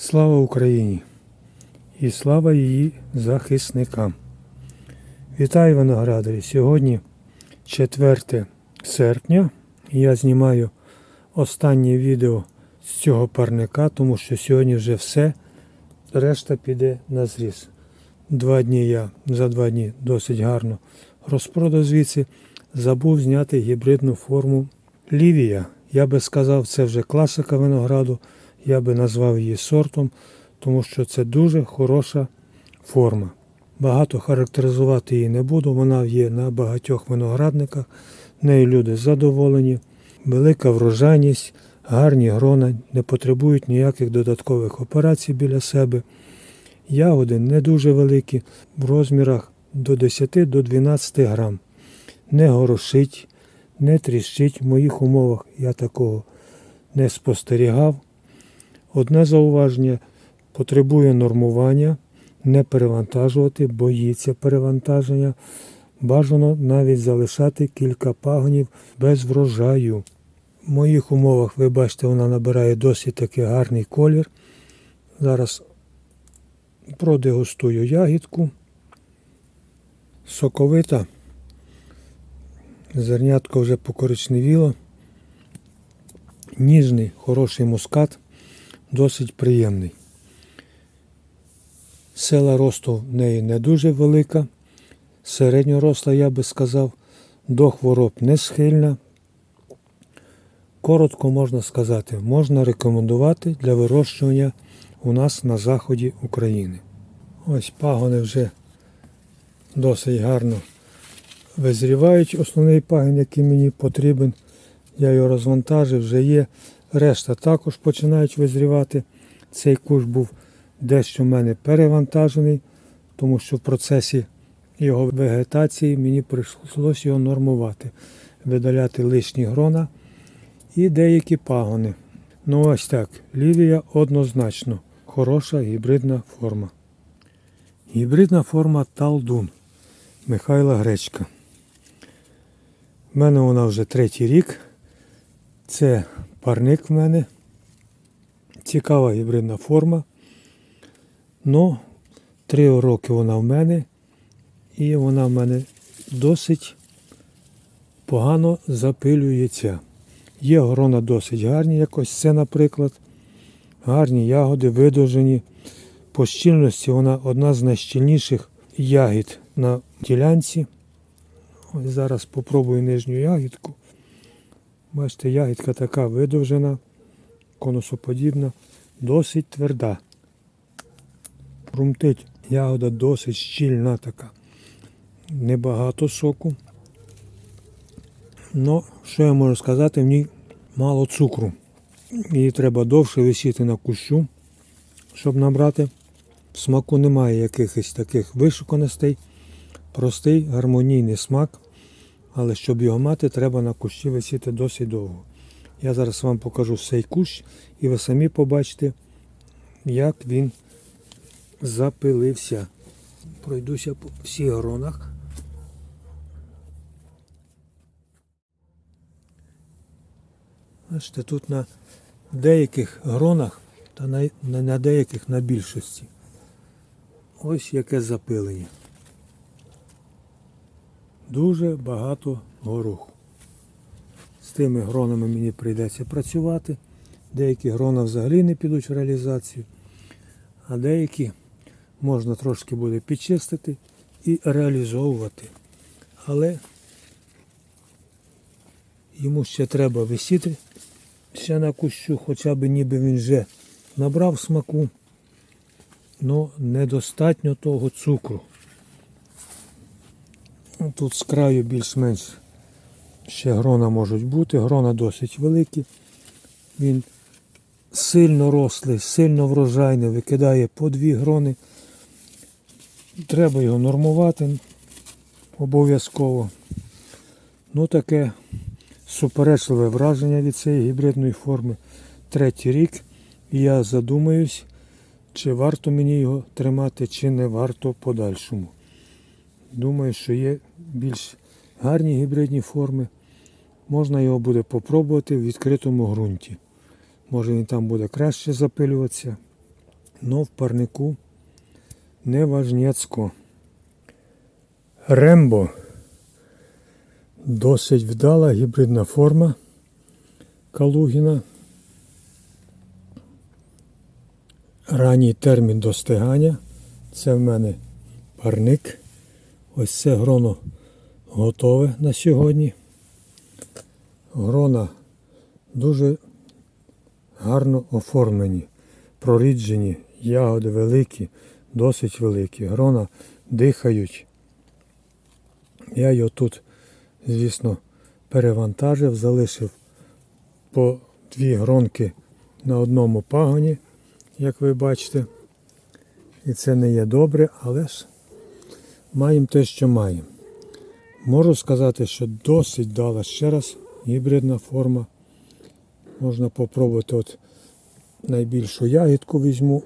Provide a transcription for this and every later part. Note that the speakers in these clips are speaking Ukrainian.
Слава Україні і слава її захисникам. Вітаю виноградарі! Сьогодні 4 серпня. Я знімаю останнє відео з цього парника, тому що сьогодні вже все, решта піде на зріз. Два дні я за два дні досить гарно розпродав звідси. Забув зняти гібридну форму Лівія. Я би сказав, це вже класика винограду. Я би назвав її сортом, тому що це дуже хороша форма. Багато характеризувати її не буду. Вона є на багатьох виноградниках. Нею люди задоволені, велика врожайність, гарні грона, не потребують ніяких додаткових операцій біля себе. Ягоди не дуже великі, в розмірах до 10 до 12 грам. Не горошить, не тріщить. В моїх умовах я такого не спостерігав. Одне зауваження потребує нормування, не перевантажувати, боїться перевантаження. Бажано навіть залишати кілька пагонів без врожаю. В моїх умовах, ви бачите, вона набирає досить таки гарний колір. Зараз продегустую ягідку. Соковита. Зернятко вже покоричневіло. Ніжний, хороший мускат, досить приємний. Сила росту в неї не дуже велика. Середнього росту, я би сказав, до хвороб не схильна. Коротко можна сказати, можна рекомендувати для вирощування у нас на заході України. Ось пагони вже досить гарно визрівають. Основний пагін, який мені потрібен, я його розвантажив, вже є. Решта також починають визрівати. Цей куш був дещо в мене перевантажений, тому що в процесі його вегетації мені прийшлося його нормувати, видаляти лишні грона і деякі пагони. Ну ось так, лівія однозначно хороша гібридна форма. Гібридна форма Талдун Михайла Гречка. У мене вона вже третій рік. Це парник в мене. Цікава гібридна форма. Ну, три роки вона в мене. І вона в мене досить погано запилюється. Є грона досить гарні, якось це, наприклад. Гарні ягоди видовжені. По щільності вона одна з найщільніших ягід на ділянці. Ось зараз попробую нижню ягідку. Бачите, ягідка така видовжена, конусоподібна, досить тверда. Румтить ягода досить щільна така. Небагато соку. Ну, що я можу сказати, в ній мало цукру. Її треба довше висіти на кущу, щоб набрати. В смаку немає якихось таких вишуканостей. Простий гармонійний смак. Але щоб його мати, треба на кущі висіти досить довго. Я зараз вам покажу цей кущ і ви самі побачите, як він запилився. Пройдуся по всіх гронах. Бачите, тут на деяких гронах та на, на, деяких на більшості. Ось яке запилення. Дуже багато гороху. З тими гронами мені прийдеться працювати. Деякі грона взагалі не підуть в реалізацію, а деякі можна трошки буде підчистити і реалізовувати. Але йому ще треба висіти ще на кущу, хоча б ніби він вже набрав смаку, але недостатньо того цукру. Тут з краю більш-менш ще грона можуть бути, грона досить великі. Він сильно рослий, сильно врожайний, викидає по дві грони. Треба його нормувати обов'язково. Ну таке суперечливе враження від цієї гібридної форми. Третій рік. І я задумаюсь, чи варто мені його тримати, чи не варто подальшому. Думаю, що є більш гарні гібридні форми. Можна його буде попробувати в відкритому ґрунті. Може він там буде краще запилюватися. но в парнику не важнєцько. Рембо. Досить вдала гібридна форма Калугіна. Ранній термін достигання. Це в мене парник. Ось це гроно готове на сьогодні. Грона дуже гарно оформлені, проріджені, ягоди великі, досить великі. Грона дихають. Я його тут, звісно, перевантажив, залишив по дві гронки на одному пагоні, як ви бачите. І це не є добре, але ж маємо те, що маємо. Можу сказати, що досить дала ще раз гібридна форма. Можна попробувати от найбільшу ягідку візьму.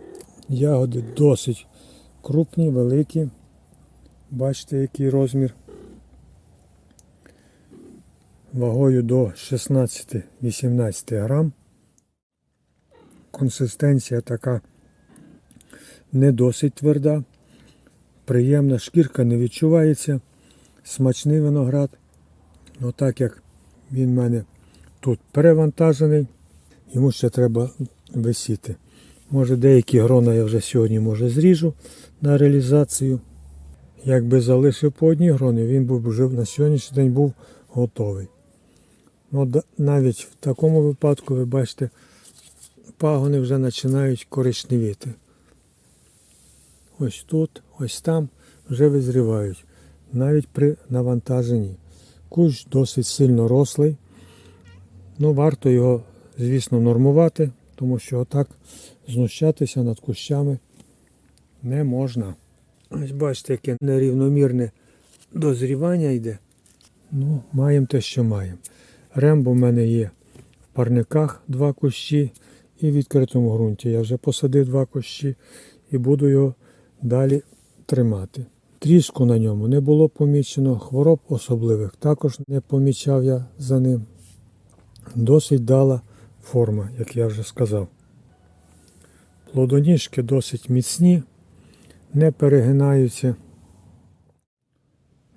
Ягоди досить крупні, великі. Бачите, який розмір. Вагою до 16-18 грам. Консистенція така не досить тверда. Приємна шкірка не відчувається. Смачний виноград. Ну так як він в мене тут перевантажений, йому ще треба висіти. Може деякі грона я вже сьогодні може зріжу на реалізацію. Якби залишив по одній гроні, він був вже на сьогоднішній день був готовий. Ну, навіть в такому випадку, ви бачите, пагони вже починають коричневіти. Ось тут, ось там вже визрівають, навіть при навантаженні. Кущ досить сильно рослий. Ну, варто його, звісно, нормувати, тому що отак знущатися над кущами не можна. Ось бачите, яке нерівномірне дозрівання йде. Ну, маємо те, що маємо. Рембо в мене є в парниках два кущі і в відкритому ґрунті. Я вже посадив два кущі і буду його далі тримати. Тріску на ньому не було помічено, хвороб особливих також не помічав я за ним. Досить дала форма, як я вже сказав. Плодоніжки досить міцні, не перегинаються.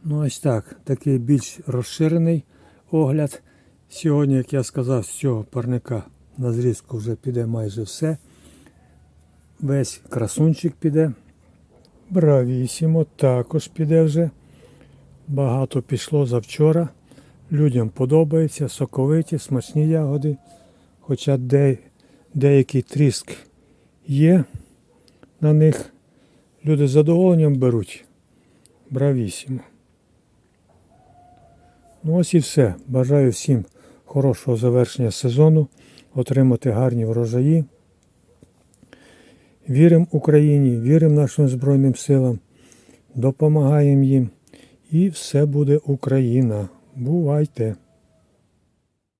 Ну ось так, такий більш розширений огляд. Сьогодні, як я сказав, з цього парника на зрізку вже піде майже все. Весь красунчик піде. Бравісімо також піде вже. Багато пішло завчора. Людям подобається, соковиті, смачні ягоди. Хоча де, деякий тріск є на них. Люди з задоволенням беруть. Бравісімо. Ну ось і все. Бажаю всім хорошого завершення сезону, отримати гарні врожаї. Віримо Україні, віримо нашим Збройним силам, допомагаємо їм. І все буде Україна. Бувайте!